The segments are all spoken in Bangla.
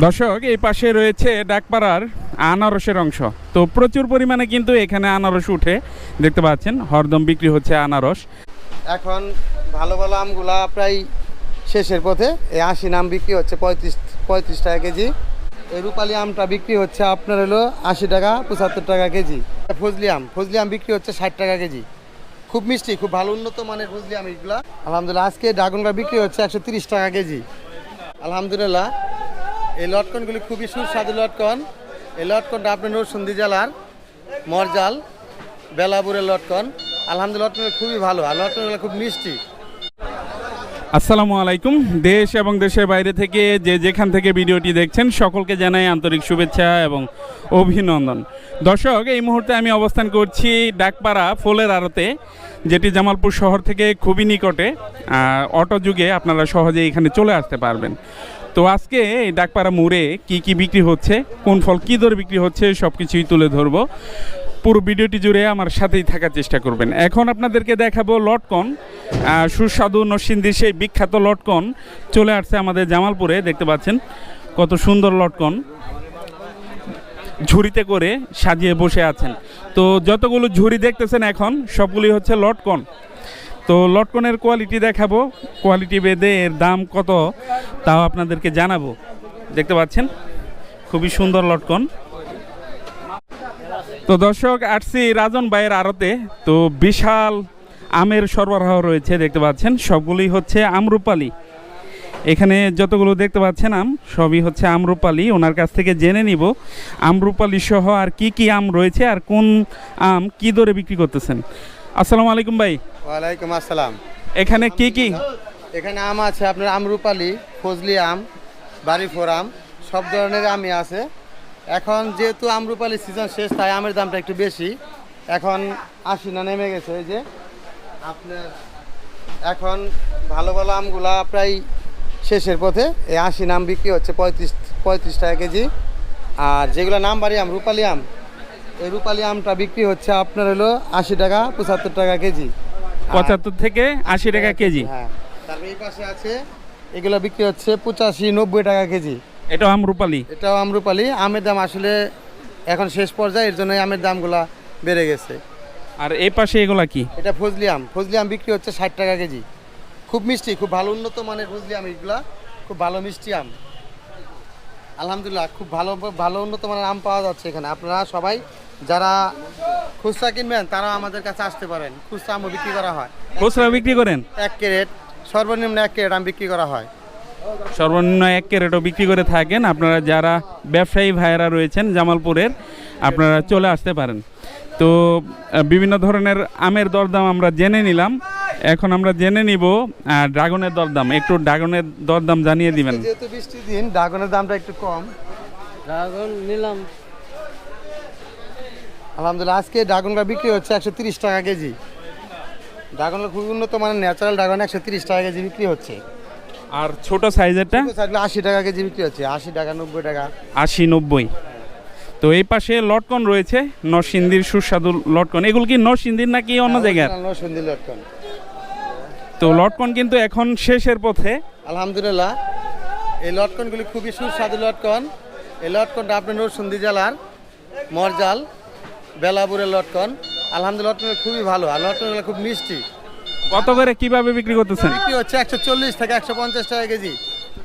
দর্শক, এই পাশে রয়েছে ডাকপাড়ার আনারসের অংশ। তো প্রচুর পরিমাণে কিন্তু এখানে আনারস উঠে। দেখতে পাচ্ছেন, হরদম বিক্রি হচ্ছে আনারস। এখন ভালো ভালো আমগুলা প্রায় শেষের পথে, এই আশি নাম বিক্রি হচ্ছে পঁয়ত্রিশ পঁয়ত্রিশ টাকা কেজি। এই রূপালি আমটা বিক্রি হচ্ছে আপনার হলো আশি টাকা, পঁচাত্তর টাকা কেজি। ফজলি আম ফজলি আম বিক্রি হচ্ছে ষাট টাকা কেজি। খুব মিষ্টি, খুব ভালো উন্নত মানের ফজলি আম এগুলা। আলহামদুলিল্লাহ, আজকে ড্রাগনটা বিক্রি হচ্ছে একশো টাকা কেজি। আলহামদুলিল্লাহ এই লটকনগুলি খুবই সুস্বাদু লটকন। এই লটকনটা আপনার নরসিংদী জেলার মরজাল, বেলাপুরের লটকন। আলহামদুলিল্লাহ লটকন খুবই ভালো। আর লটকনগুলো খুব মিষ্টি। আসসালামু আলাইকুম। দেশ এবং দেশের বাইরে থেকে যে যেখান থেকে ভিডিওটি দেখছেন, সকলকে জানাই আন্তরিক শুভেচ্ছা এবং অভিনন্দন। দর্শক, এই মুহূর্তে আমি অবস্থান করছি ডাকপাড়া ফোলের আড়তে, যেটি জামালপুর শহর থেকে খুবই নিকটে। অটো যুগে আপনারা সহজে এখানে চলে আসতে পারবেন। তো আজকে ডাকপাড়া মোড়ে কি কি বিক্রি হচ্ছে, কোন ফল কী দরে বিক্রি হচ্ছে সব কিছুই তুলে ধরবো। পুরো ভিডিওটি জুড়ে আমার সাথেই থাকার চেষ্টা করবেন। এখন আপনাদেরকে দেখাবো লটকন সুস্বাদু নরসিংদীর সেই বিখ্যাত লটকন। চলে আসছে আমাদের জামালপুরে, দেখতে পাচ্ছেন কত সুন্দর লটকন। ঝুড়িতে করে সাজিয়ে বসে আছেন। তো যতগুলো ঝুড়ি দেখতেছেন এখন, সবগুলি হচ্ছে লটকন। তো লটকনের কোয়ালিটি দেখাবো। কোয়ালিটি বেদে এর দাম কত, তাও আপনাদেরকে জানাব। দেখতে পাচ্ছেন? খুবই সুন্দর লটকন। তো দর্শক আসছি রাজন ভাইয়ের আড়তে তো বিশাল আমের সরবরাহ রয়েছে, দেখতে পাচ্ছেন? সবগুলি হচ্ছে আমরুপালি। এখানে যতগুলো দেখতে পাচ্ছেন আম, সবই হচ্ছে আমরুপালি। ওনার কাছ থেকে জেনে নিব আমরুপালি সহ আর কি কি আম রয়েছে আর কোন আম কি দরে বিক্রি করতেছেন। আসসালামু আলাইকুম ভাই। ওয়ালাইকুম আসসালাম। এখানে কি কি? এখানে আম আছে আপনার আমরুপালি ফজলি আম বাড়ি ফোর আম সব ধরনের আমই আছে। এখন যেহেতু আমরুপালি সিজন শেষ তাই আমের দামটা একটু বেশি। এখন আশি না নেমে গেছে এই যে আপনার এখন ভালো ভালো আমগুলা প্রায় শেষের পথে এই আশি নাম বিক্রি হচ্ছে পঁয়ত্রিশ পঁয়ত্রিশ টাকা কেজি। আর যেগুলো নাম বাড়ি আম রূপালি আম এই রূপালি আমটা বিক্রি হচ্ছে আপনার হলো আশি টাকা পঁচাত্তর টাকা কেজি। পঁচাত্তর থেকে আশি টাকা কেজি। হ্যাঁ। তারপরে এই পাশে আছে এগুলো বিক্রি হচ্ছে পঁচাশি নব্বই টাকা কেজি। এটা আমরুপালি এটাও আমরুপালি আমের দাম আসলে এখন শেষ পর্যায়ে এর জন্য আমের দামগুলা বেড়ে গেছে। আর এই পাশে এগুলা কি? এটা ফজলি আম। ফজলি আম বিক্রি হচ্ছে ষাট টাকা কেজি। খুব মিষ্টি খুব ভালো উন্নত মানের ফজলি আম এগুলা। খুব ভালো মিষ্টি আম। আলহামদুলিল্লাহ খুব ভালো ভালো উন্নত মানের আম পাওয়া যাচ্ছে এখানে। আপনারা সবাই যারা খুচরা কিনবেন তারা আমাদের কাছে আসতে পারেন। খুচরা আমও বিক্রি করা হয়। খুচরা বিক্রি করেন? এক ক্যারেট সর্বনিম্ন এক ক্যারেট আম বিক্রি করা হয়। সর্বনিম্ন এক ক্যারেটও বিক্রি করে থাকেন। আপনারা যারা ব্যবসায়ী ভাইয়েরা রয়েছেন জামালপুরের আপনারা চলে আসতে পারেন। তো বিভিন্ন ধরনের আমের দরদাম আমরা জেনে নিলাম। এখন আমরা জেনে নিব ড্রাগনের দরদাম। একটু ড্রাগনের দরদাম জানিয়ে দিবেন। যেহেতু বৃষ্টির দিন ড্রাগনের দামটা একটু কম। ড্রাগন নিলাম। আলহামদুলিল্লাহ আজকে ড্রাগনটা বিক্রি হচ্ছে একশো তিরিশ টাকা কেজি। ড্রাগনটা খুব উন্নত মানের ন্যাচারাল ড্রাগন একশো তিরিশ টাকা কেজি বিক্রি হচ্ছে। আর ছোট সাইজেরটা? আশি টাকা কেজি বিক্রি হচ্ছে আশি টাকা নব্বই টাকা। আশি নব্বই। তো এই পাশে লটকন রয়েছে নরসিংদীর সুস্বাদু লটকন। এগুলো কি নরসিংদীর নাকি অন্য জায়গার? সুন্দর লটকন। তো লটকন কিন্তু এখন শেষের পথে। আলহামদুলিল্লাহ এই লটকনগুলি খুবই সুস্বাদু লটকন। এই লটকনটা আপনার নরসিংদী জেলার মরজাল। বেলাপুরের লটকন। আলহামদুলিল্লাহ লটকন খুবই ভালো। আর লটকনগুলো খুব মিষ্টি। কত করে কীভাবে বিক্রি করতেছেন? বিক্রি হচ্ছে একশো চল্লিশ থেকে একশো পঞ্চাশ টাকা কেজি।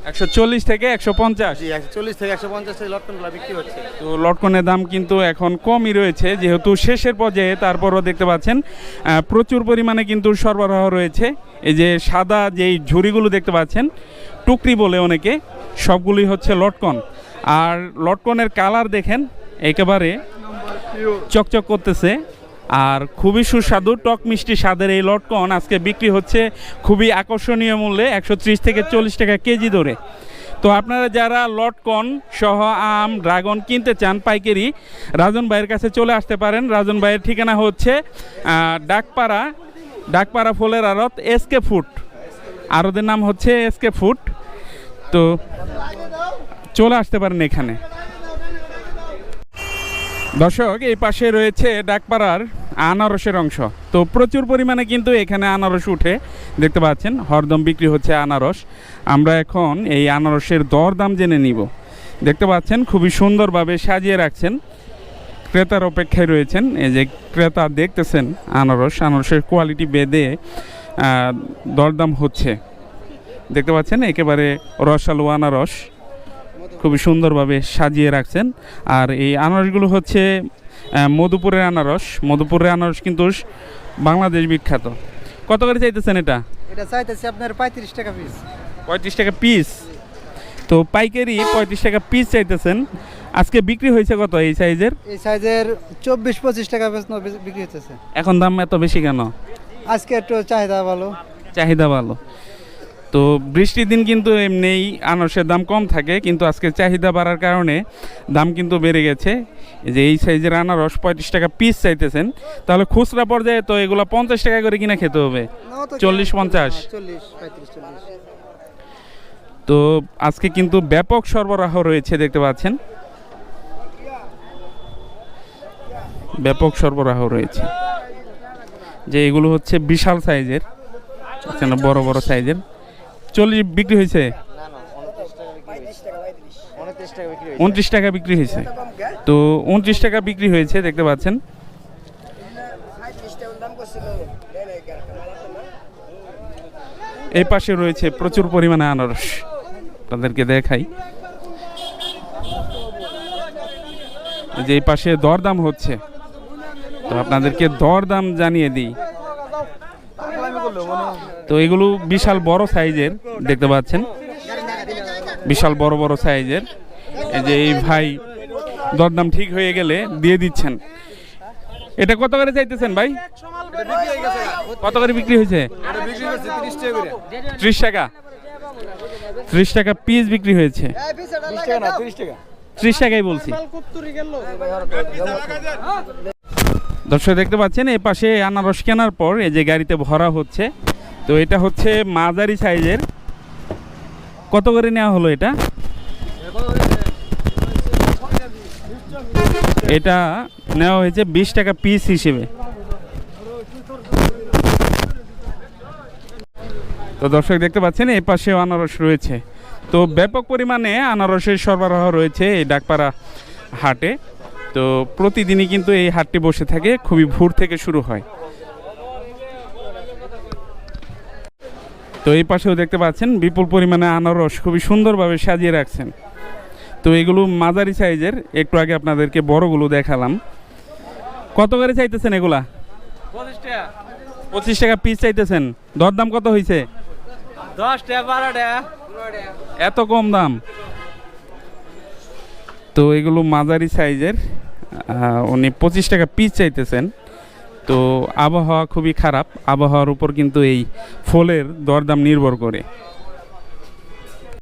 একশো চল্লিশ থেকে একশো পঞ্চাশ? একশো চল্লিশ থেকে একশো পঞ্চাশ টাকা লটকনগুলো বিক্রি হচ্ছে। তো লটকনের দাম কিন্তু এখন কমই রয়েছে যেহেতু শেষের পর্যায়ে তারপরও দেখতে পাচ্ছেন প্রচুর পরিমাণে কিন্তু সরবরাহ রয়েছে। এই যে সাদা যেই ঝুড়িগুলো দেখতে পাচ্ছেন টুকরি বলে অনেকে সবগুলি হচ্ছে লটকন। আর লটকনের কালার দেখেন একেবারে চকচক করতেছে। আর খুবই সুস্বাদু, টক মিষ্টি স্বাদের এই লটকন আজকে বিক্রি হচ্ছে খুবই আকর্ষণীয় মূল্যে, একশো ত্রিশ থেকে চল্লিশ টাকা কেজি ধরে তো আপনারা যারা লটকন সহ আম, ড্রাগন কিনতে চান পাইকারি, রাজন ভাইয়ের কাছে চলে আসতে পারেন। রাজন ভাইয়ের ঠিকানা হচ্ছে ডাকপাড়া ডাকপাড়া ফলের আড়ত, এসকে ফুড। আরদের নাম হচ্ছে এসকে ফুড। তো চলে আসতে পারেন এখানে। দর্শক এই পাশে রয়েছে ডাকপাড়ার আনারসের অংশ। তো প্রচুর পরিমাণে কিন্তু এখানে আনারস উঠে। দেখতে পাচ্ছেন হরদম বিক্রি হচ্ছে আনারস। আমরা এখন এই আনারসের দর দাম জেনে নিব। দেখতে পাচ্ছেন খুবই সুন্দরভাবে সাজিয়ে রাখছেন। ক্রেতার অপেক্ষায় রয়েছেন। এই যে ক্রেতা দেখতেছেন আনারস আনারসের কোয়ালিটি আহ, দরদাম হচ্ছে। দেখতে পাচ্ছেন একেবারে রসালো আনারস। খুবই সুন্দরভাবে সাজিয়ে রাখছেন। আর এই আনারসগুলো হচ্ছে মধুপুরের আনারস। মধুপুরের আনারস কিন্তু বাংলাদেশ বিখ্যাত। কত করে চাইতেছেন এটা? এটা চাইতেছি আপনার পঁয়ত্রিশ টাকা পিস পঁয়ত্রিশ টাকা পিস তো পাইকারি পঁয়ত্রিশ টাকা পিস চাইতেছেন। আজকে বিক্রি হয়েছে কত এই সাইজের? এই সাইজের চব্বিশ পঁচিশ টাকা বিক্রি হচ্ছে এখন দাম এত বেশি কেন? আজকে একটু চাহিদা ভালো। চাহিদা ভালো। তো বৃষ্টির দিন কিন্তু এমনিই আনারসের দাম কম থাকে কিন্তু আজকে চাহিদা বাড়ার কারণে দাম কিন্তু বেড়ে গেছে। যে এই সাইজের আনারস পঁয়ত্রিশ টাকা পিস চাইতেছেন তাহলে খুচরা পর্যায়ে তো এগুলো পঞ্চাশ টাকা করে কিনা খেতে হবে। চল্লিশ পঞ্চাশ। চল্লিশ। তো আজকে কিন্তু ব্যাপক সরবরাহ রয়েছে দেখতে পাচ্ছেন। ব্যাপক সরবরাহ রয়েছে। যে এগুলো হচ্ছে বিশাল সাইজের বড় বড় সাইজের। চল্লিশ বিক্রি হয়েছে? উনত্রিশ টাকা বিক্রি হয়েছে। তো উনত্রিশ টাকা বিক্রি হয়েছে, দেখতে পাচ্ছেন। এই পাশে রয়েছে প্রচুর পরিমাণে আনারস। তাদেরকে দেখাই। যে এই পাশে দরদাম হচ্ছে। তো আপনাদেরকে দরদাম জানিয়ে দিই। তো এগুলো বিশাল বড় সাইজের, দেখতে পাচ্ছেন? বিশাল বড় বড় সাইজের। এই যে এই ভাই দরদাম ঠিক হয়ে গেলে দিয়ে দিচ্ছেন। এটা কত করে চাইতেছেন ভাই? কত করে বিক্রি হয়েছে? ত্রিশ টাকা। ত্রিশ টাকা পিস বিক্রি হয়েছে। ত্রিশ টাকাই বলছি। দর্শক, দেখতে পাচ্ছেন এই পাশে আনারস কেনার পর এই যে গাড়িতে ভরা হচ্ছে। তো এটা হচ্ছে মাঝারি সাইজের। কত করে নেওয়া হলো এটা? এটা নেওয়া হয়েছে বিশ টাকা পিস হিসেবে। তো দর্শক, দেখতে পাচ্ছেন এই পাশেও আনারস রয়েছে। তো ব্যাপক পরিমাণে আনারসের সরবরাহ রয়েছে এই ডাকপাড়া হাটে। তো প্রতিদিনই কিন্তু এই হাটটি বসে থাকে খুবই ভোর থেকে শুরু হয়। তো এই পাশেও দেখতে পাচ্ছেন বিপুল পরিমাণে আনারস খুবই সুন্দরভাবে সাজিয়ে রাখছেন। তো এগুলো মাঝারি সাইজের একটু আগে আপনাদেরকে বড়গুলো দেখালাম। কত করে চাইতেছেন এগুলা? পঁচিশ টাকা। পিস চাইতেছেন। দরদাম কত হয়েছে দশ টাকা বারো টাকা। এত কম দাম। তো এগুলো মাঝারি সাইজের উনি পঁচিশ টাকা পিস চাইতেছেন। তো আবহাওয়া খুবই খারাপ, আবহাওয়ার উপর কিন্তু এই ফলের দরদাম নির্ভর করে।